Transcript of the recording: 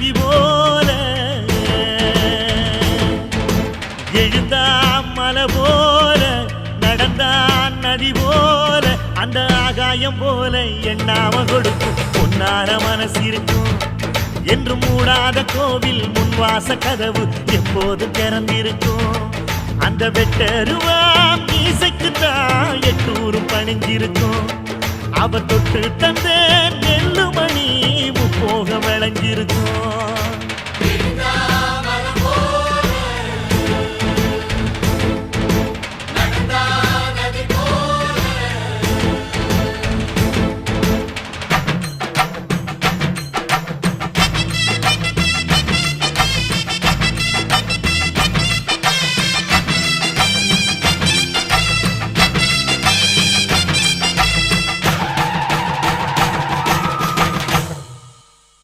நதி போல. எழுந்தா மலை போல நடந்தான் நதி போல அந்த ஆகாயம் போல எண்ணாம கொடுக்கும். பொன்னார மனசு இருக்கும். என்று மூடாத கோவில் முன்வாச கதவு எப்போது திறந்திருக்கும்? அந்த வெட்டருவாம் மீசைக்குத்தான் எட்டூரும் பணிஞ்சிருக்கும் அவ தொட்டு தந்தேன் நெல்லுமணி